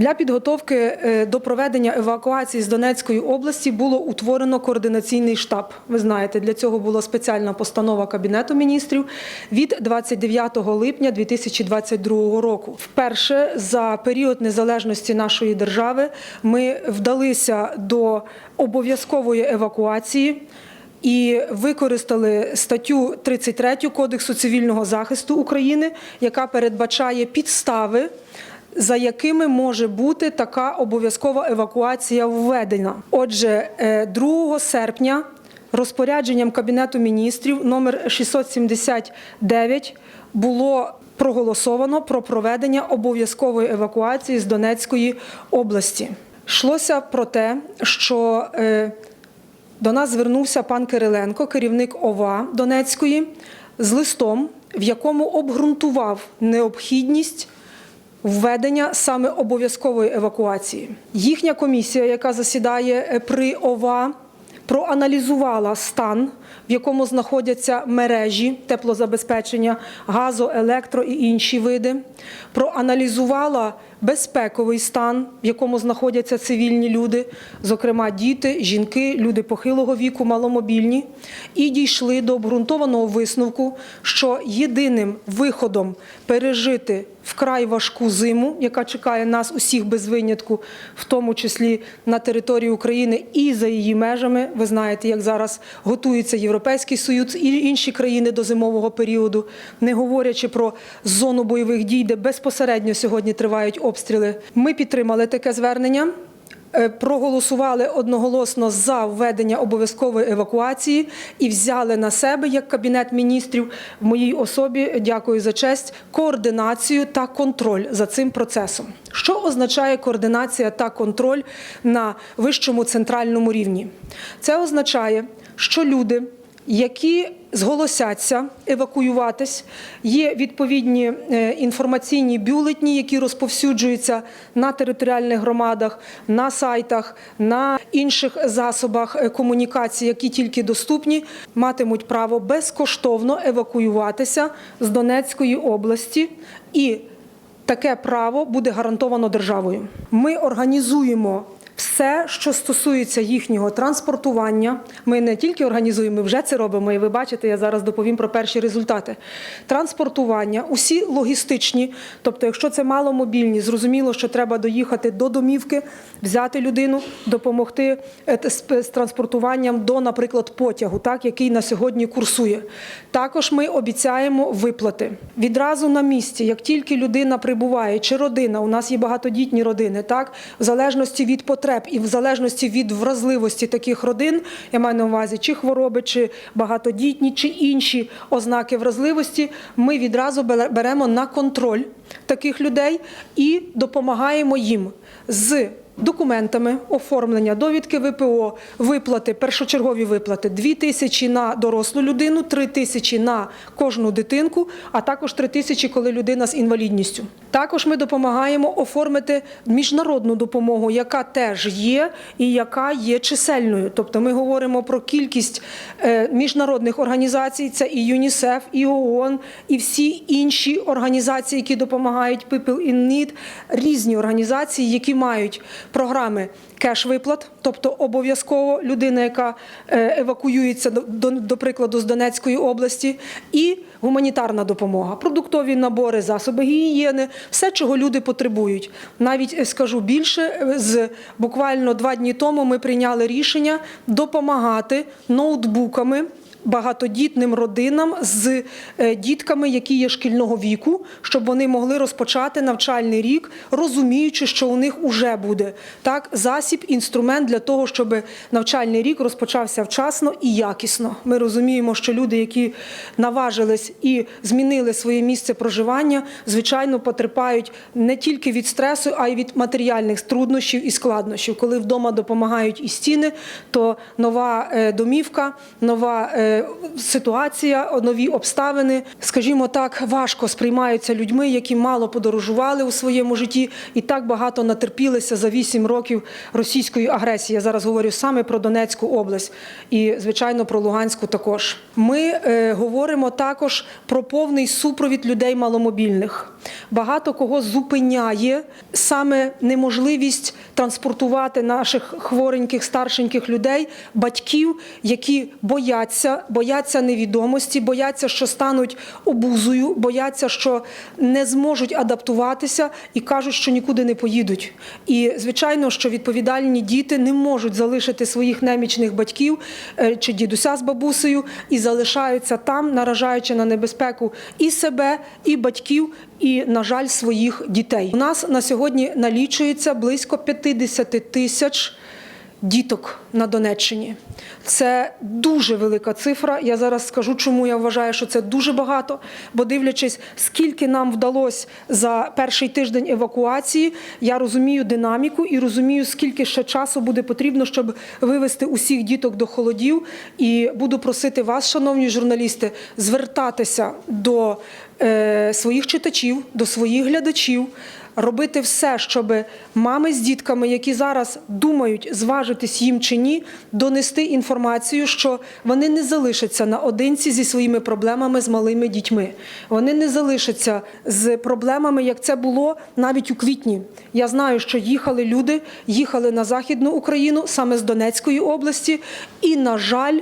Для підготовки е, до проведення евакуації з Донецької області було утворено координаційний штаб. Ви знаєте, для цього була спеціальна постанова Кабінету міністрів від 29 липня 2022 року. Вперше за період незалежності нашої держави ми вдалися до обов'язкової евакуації. І використали статтю 33 Кодексу цивільного захисту України, яка передбачає підстави, за якими може бути така обов'язкова евакуація введена. Отже, е, 2 серпня розпорядженням Кабінету міністрів номер 679 було проголосовано про проведення обов'язкової евакуації з Донецької області. Йшлося про те, що е, до нас звернувся пан Кириленко, керівник ОВА Донецької, з листом, в якому обґрунтував необхідність введення саме обов'язкової евакуації. Їхня комісія, яка засідає е, при ОВА, проаналізувала стан, в якому знаходяться мережі теплозабезпечення, газо, електро і інші види, проаналізувала безпековий стан, в якому знаходяться цивільні люди, зокрема діти, жінки, люди похилого віку, маломобільні, і дійшли до обґрунтованого висновку, що єдиним виходом пережити вкрай важку зиму, яка чекає нас усіх без винятку, в тому числі на території України і за її межами. Ви знаєте, як зараз готується Європейський Союз і інші країни до зимового періоду, не говорячи про зону бойових дій, де безпосередньо сьогодні тривають обстріли. Ми підтримали таке звернення. Е, Проголосували одноголосно за введення обов'язкової евакуації і взяли на себе як кабінет міністрів в моїй особі. Дякую за честь координацію та контроль за цим процесом. Що означає координація та контроль на вищому центральному рівні? Це означає, що люди, які зголосяться евакуюватись. Є відповідні е, інформаційні бюлетні, які розповсюджуються на територіальних громадах, на сайтах, на інших засобах е, комунікації, які тільки доступні, матимуть право безкоштовно евакуюватися з Донецької області і таке право буде гарантовано державою. Ми організуємо все, що стосується їхнього транспортування. Ми не тільки організуємо, ми вже це робимо. І ви бачите, я зараз доповім про перші результати. Транспортування, усі логістичні, тобто, якщо це маломобільні, зрозуміло, що треба доїхати до домівки, взяти людину, допомогти е, з транспортуванням до, наприклад, потягу, так, який на сьогодні курсує. Також ми обіцяємо виплати відразу на місці, як тільки людина прибуває, чи родина, у нас є багатодітні родини, так, в залежності від потреб і в залежності від вразливості таких родин, я маю на увазі, чи хвороби, чи багатодітні, чи інші ознаки вразливості, ми відразу бере- беремо на контроль таких людей і допомагаємо їм з документами оформлення, довідки ВПО, виплати, першочергові виплати 2 тисячі на дорослу людину, 3 тисячі на кожну дитинку, а також 3 тисячі, коли людина з інвалідністю. Також ми допомагаємо оформити міжнародну допомогу, яка теж є і яка є чисельною. Тобто ми говоримо про кількість е, міжнародних організацій, це і ЮНІСЕФ, і ООН, і всі інші організації, які допомагають People in Need, різні організації, які мають програми кеш-виплат, тобто обов'язково людина, яка е, евакуюється до, прикладу з Донецької області, і гуманітарна допомога, продуктові набори, засоби гігієни, все, чого люди потребують. Навіть е, скажу більше, е, з буквально два дні тому ми прийняли рішення допомагати ноутбуками багатодітним родинам з е, дітками, які є шкільного віку, щоб вони могли розпочати навчальний рік, розуміючи, що у них уже буде так засіб, інструмент для того, щоб навчальний рік розпочався вчасно і якісно. Ми розуміємо, що люди, які наважились і змінили своє місце проживання, звичайно, потерпають не тільки від стресу, а й від матеріальних труднощів і складнощів. Коли вдома допомагають і стіни, то нова е, домівка, нова е, ситуація, нові обставини, скажімо так, важко сприймаються людьми, які мало подорожували у своєму житті і так багато натерпілися за вісім років російської агресії. Я зараз говорю саме про Донецьку область і, звичайно, про Луганську також. Ми е, говоримо також про повний супровід людей маломобільних. Багато кого зупиняє саме неможливість транспортувати наших хвореньких, старшеньких людей, батьків, які бояться, бояться невідомості, бояться, що стануть обузою, бояться, що не зможуть адаптуватися і кажуть, що нікуди не поїдуть. І звичайно, що відповідальні діти не можуть залишити своїх немічних батьків е, чи дідуся з бабусею і залишаються там, наражаючи на небезпеку і себе, і батьків, і, на жаль, своїх дітей. У нас на сьогодні налічується близько 50 тисяч діток на Донеччині. Це дуже велика цифра. Я зараз скажу, чому я вважаю, що це дуже багато. Бо дивлячись, скільки нам вдалося за перший тиждень евакуації, я розумію динаміку і розумію, скільки ще часу буде потрібно, щоб вивести усіх діток до холодів. І буду просити вас, шановні журналісти, звертатися до е, своїх читачів, до своїх глядачів. Робити все, щоб мами з дітками, які зараз думають, зважитись їм чи ні, донести інформацію, що вони не залишаться наодинці зі своїми проблемами з малими дітьми. Вони не залишаться з проблемами, як це було навіть у квітні. Я знаю, що їхали люди, їхали на Західну Україну саме з Донецької області, і, на жаль,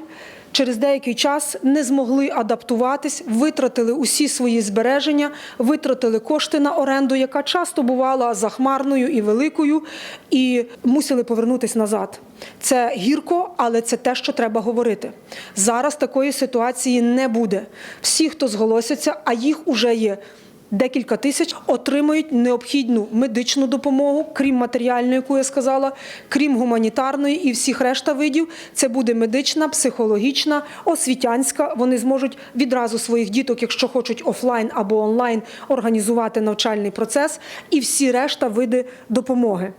через деякий час не змогли адаптуватись, витратили усі свої збереження, витратили кошти на оренду, яка часто бувала захмарною і великою, і мусили повернутися назад. Це гірко, але це те, що треба говорити. Зараз такої ситуації не буде. Всі, хто зголосяться, а їх уже є. Декілька тисяч отримують необхідну медичну допомогу, крім матеріальної, яку я сказала, крім гуманітарної і всіх решта видів. Це буде медична, психологічна, освітянська. Вони зможуть відразу своїх діток, якщо хочуть офлайн або онлайн, організувати навчальний процес і всі решта види допомоги.